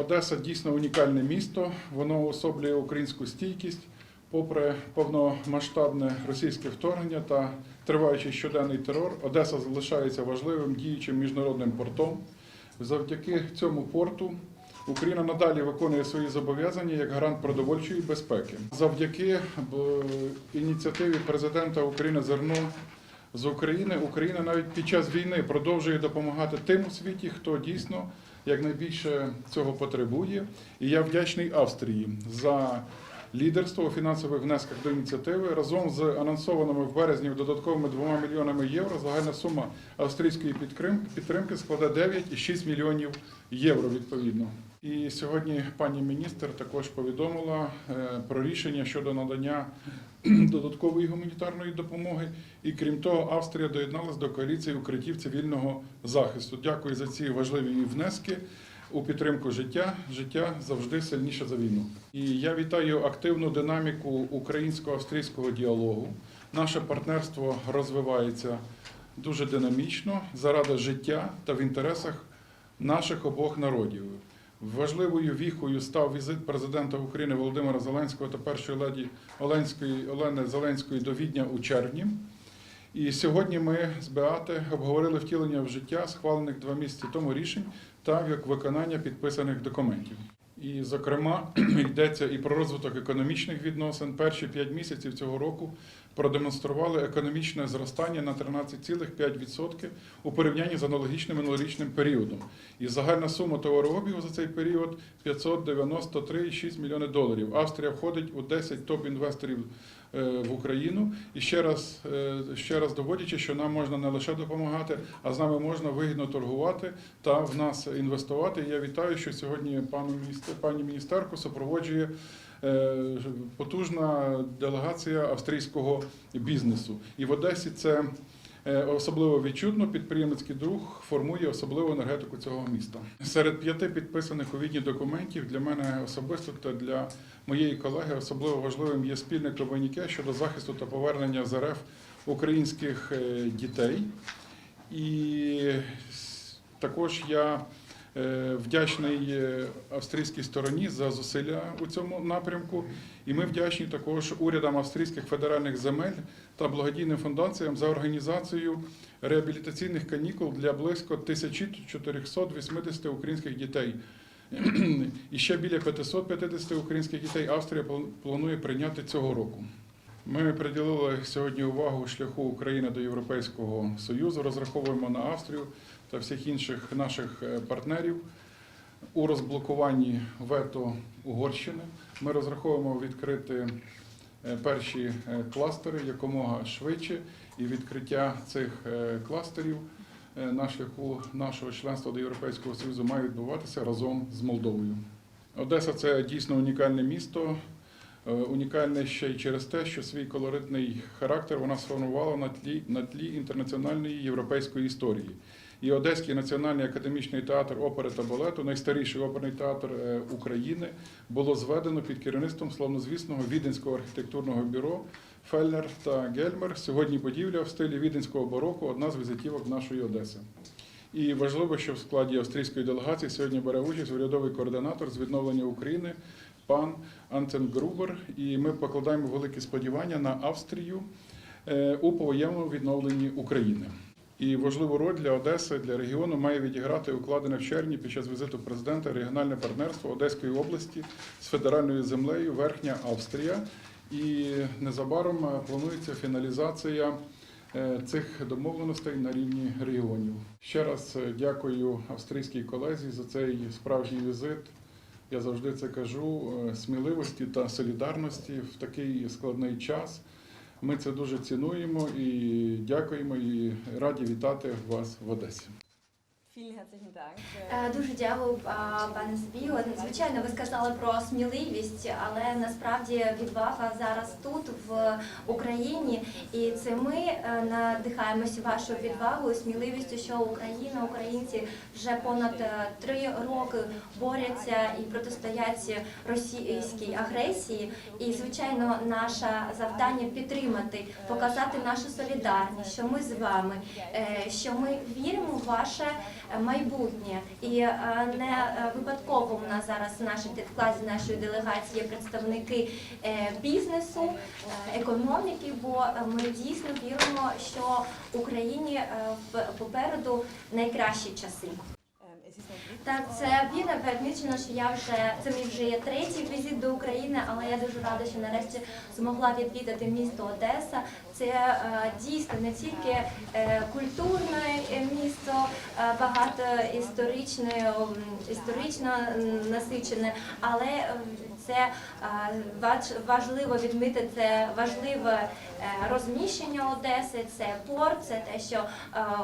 Одеса дійсно унікальне місто. Воно уособлює українську стійкість, попри повномасштабне російське вторгнення та триваючий щоденний терор. Одеса залишається важливим діючим міжнародним портом. Завдяки цьому порту Україна надалі виконує свої зобов'язання як гарант продовольчої безпеки. Завдяки ініціативі президента України зерно з України Україна навіть під час війни продовжує допомагати тим у світі, хто дійсно якнайбільше цього потребує. І я вдячний Австрії за лідерство у фінансових внесках до ініціативи. Разом з анонсованими в березні додатковими 2 мільйонами євро загальна сума австрійської підтримки складе 9,6 мільйонів євро відповідно. І сьогодні пані міністр також повідомила е, про рішення щодо надання додаткової гуманітарної допомоги. І крім того, Австрія доєдналась до коаліції укриттів цивільного захисту. Дякую за ці важливі внески у підтримку життя. Життя завжди сильніше за війну. І я вітаю активну динаміку українсько-австрійського діалогу. Наше партнерство розвивається дуже динамічно заради життя та в інтересах наших обох народів. Важливою віхою став візит президента України Володимира Зеленського та першої леді Оленської Олени Зеленської до Відня у червні. І сьогодні ми з Беати обговорили втілення в життя схвалених два місяці тому рішень та як виконання підписаних документів. І, зокрема, йдеться і про розвиток економічних відносин. Перші п'ять місяців цього року продемонстрували економічне зростання на 13,5% у порівнянні з аналогічним минулорічним періодом. І загальна сума товарообігу за цей період 593,6 мільйони доларів. Австрія входить у 10 топ-інвесторів в Україну. І ще раз, е, ще раз доводячи, що нам можна не лише допомагати, а з нами можна вигідно торгувати та в нас інвестувати. І я вітаю, що сьогодні пані міністерку супроводжує е, потужна делегація австрійського бізнесу. І в Одесі це е, особливо відчутно. Підприємницький друг формує особливу енергетику цього міста. Серед п'яти підписаних у відні документів для мене особисто та для моєї колеги особливо важливим є спільне комуніке щодо захисту та повернення з РФ українських е, дітей. І також я е, вдячний е, австрійській стороні за зусилля у цьому напрямку. І ми вдячні також урядам австрійських федеральних земель та благодійним фундаціям за організацію реабілітаційних канікул для близько 1480 українських дітей. І ще біля 550 українських дітей Австрія план- планує прийняти цього року. Ми приділили сьогодні увагу шляху України до Європейського Союзу. Розраховуємо на Австрію та всіх інших наших е, партнерів у розблокуванні вето Угорщини. Ми розраховуємо відкрити е, перші е, кластери якомога швидше, і відкриття цих кластерів на шляху нашого членства до Європейського Союзу має відбуватися разом з Молдовою. Одеса це дійсно унікальне місто. Унікальне ще й через те, що свій колоритний характер вона сформувала на тлі, на тлі інтернаціональної європейської історії. І Одеський національний академічний театр опери та балету, найстаріший оперний театр е, України, було зведено під керівництвом славнозвісного віденського архітектурного бюро Фельнер та Гельмер. Сьогодні будівля в стилі віденського бароко одна з візитівок нашої Одеси. І важливо, що в складі австрійської делегації сьогодні бере участь урядовий координатор з відновлення України пан Антен Грубер. І ми покладаємо великі сподівання на Австрію е, у повоєнному відновленні України. І важливу роль для Одеси, для регіону має відіграти укладене в червні під час візиту президента регіональне партнерство Одеської області з федеральною землею Верхня Австрія. І незабаром е, планується фіналізація е, цих домовленостей на рівні регіонів. Ще раз е, дякую австрійській колезі за цей справжній візит. Я завжди це кажу: сміливості та солідарності в такий складний час. Ми це дуже цінуємо і дякуємо і раді вітати вас в Одесі. Дуже дякую, пане Збігу. Звичайно, ви сказали про сміливість, але насправді відвага зараз тут, в Україні, і це ми е, надихаємося вашою відвагою, сміливістю, що Україна, українці вже понад е, три роки борються і протистоять російській агресії. І звичайно, наше завдання підтримати, показати нашу солідарність, що ми з вами, е, що ми віримо в ваше е, майбутнє. І е, не е, випадково у нас зараз в нашій в нашої делегації є представники е, бізнесу, економіки, бо ми дійсно віримо, що Україні попереду найкращі часи. Так, це вірно, відмічено, що я вже це мій вже є третій візит до України, але я дуже рада, що нарешті змогла відвідати місто Одеса. Це е, дійсно не тільки е, культурне місто, е, багато історичне, історично насичене, але це важ- важливо відмітити це важливе розміщення Одеси, це порт, це те, що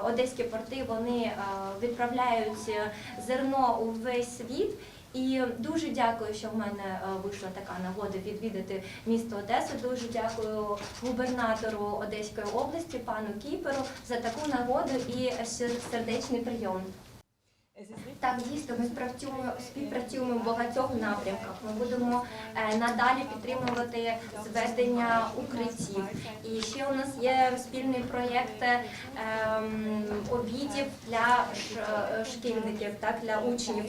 одеські порти вони е, відправляють зерно у весь світ. І дуже дякую, що в мене е, вийшла така нагода відвідати місто Одесу. Дуже дякую губернатору Одеської області, пану Кіперу, за таку нагоду і сердечний прийом. Так, дійсно, ми спрацюємо, співпрацюємо в багатьох напрямках. Ми будемо е, надалі підтримувати зведення укриттів. І ще у нас є спільний проєкт е, обідів для ш- шкільників, так, для учнів.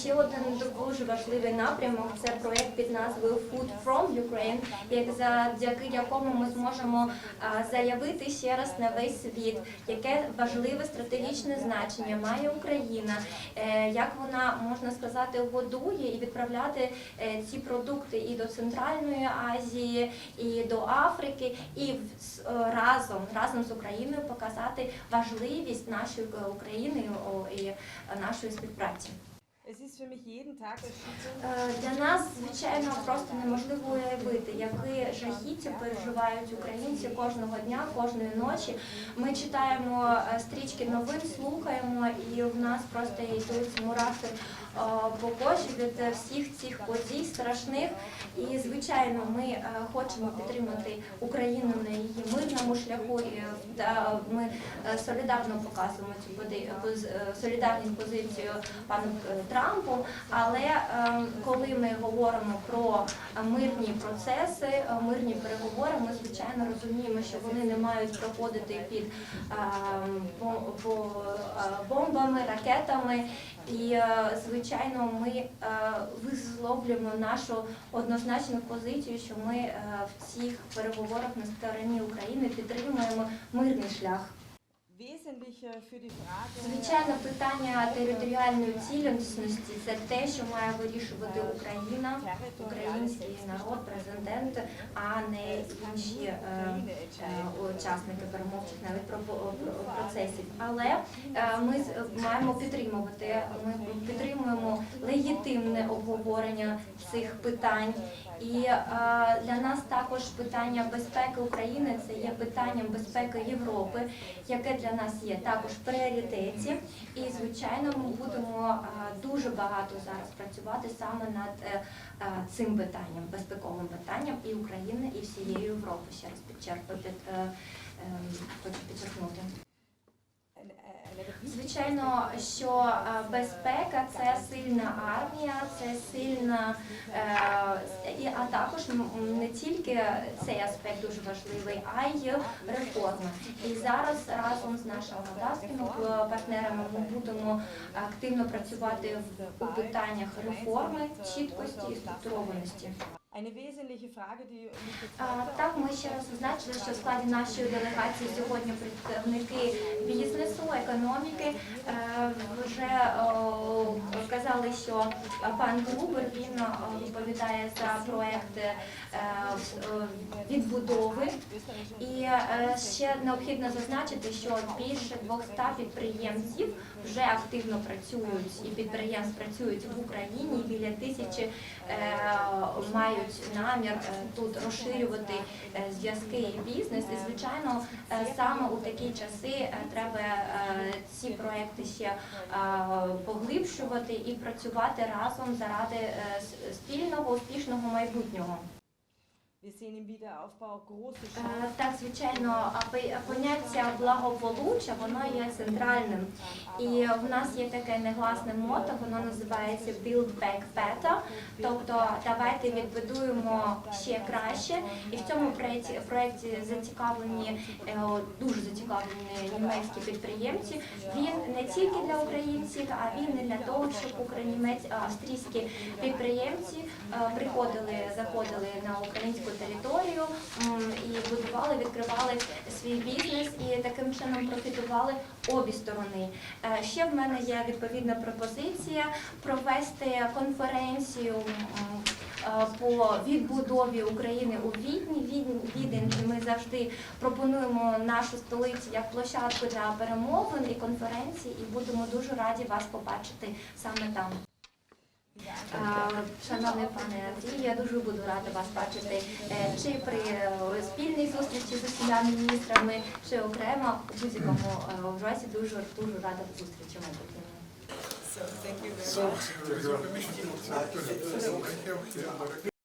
Ще один дуже важливий напрямок це проєкт під назвою Food from Ukraine, як завдяки якому ми зможемо заявити ще раз на весь світ, яке важливе стратегічне значення має Україна, е, як вона можна сказати годує і відправляти е, ці продукти і до Центральної Азії, і до Африки, і е, разом разом з Україною показати важливість нашої України і нашої співпраці. Для нас, звичайно, просто неможливо уявити, які жахіття переживають українці кожного дня, кожної ночі. Ми читаємо е, стрічки новин, слухаємо, і в нас просто йдуть мурахи е, по кожі від е, всіх цих подій страшних. І звичайно, ми е, хочемо підтримати Україну на її мирному шляху. І, е, та ми е, солідарно показуємо цю е, солідарність позицію пану Трампу. Але е, коли ми говоримо про мирні процеси, мирні переговори, ми звичайно розуміємо, що вони не мають проходити під е, бо- бо- е, бомбами, ракетами. І звичайно, ми висловлюємо нашу однозначну позицію, що ми в цих переговорах на стороні України підтримуємо мирний шлях. Звичайно, питання територіальної цілісності це те, що має вирішувати Україна, український народ, президент, а не інші е, е, учасники перемовчих навіть про, про- процесів. Але е, ми маємо підтримувати. Ми підтримуємо легітимне обговорення цих питань. І е, для нас також питання безпеки України це є питанням безпеки Європи, яке для нас є також в пріоритеті. І звичайно, ми будемо е, дуже багато зараз працювати саме над е, е, цим питанням, безпековим питанням і України, і всієї Європи. Ще раз під, е, ем, хочу підчеркнути. Звичайно, що е, безпека це сильна армія, це сильна, е, а також не тільки цей аспект дуже важливий, а й реформи. І зараз разом з нашими молдавськими партнерами ми будемо активно працювати у питаннях реформи, чіткості і структурованості. Так, ми ще раз зазначили, що в складі нашої делегації сьогодні представники бізнесу, економіки. Е, Вже о, сказали, що пан Грубер він відповідає за проекти е, відбудови. І е, ще необхідно зазначити, що більше 200 підприємців вже активно працюють і підприємств працюють в Україні. Біля тисячі мають намір е, тут розширювати е, зв'язки і бізнес. І звичайно, е, саме у такі часи треба ці проекти ще поглибшувати і працювати разом заради спільного успішного майбутнього. Wir sehen im Wiederaufbau große Е, Chancen. Так, звичайно, поняття благополуччя воно є центральним. І в нас є таке негласне мото, воно називається Build Back Better, тобто давайте відбудуємо ще краще. І в цьому проєкті, проєкті зацікавлені е, дуже зацікавлені німецькі підприємці. Він не тільки для українців, а він і для того, щоб українець австрійські підприємці е, приходили, заходили на українську територію і будували, відкривали свій бізнес і таким чином профітували обі сторони. Е, Ще в мене є відповідна пропозиція провести конференцію. е, По відбудові України у Відні, Відень, ми завжди пропонуємо нашу столицю як площадку для перемовин і конференцій, і будемо дуже раді вас побачити саме там. Шановний пане Андрій, я дуже буду рада вас бачити е, чи при е, спільній зустрічі з усіма міністрами, чи окремо у будь-якому е, дуже дуже рада зустрічі майбутньому. So, thank you very much.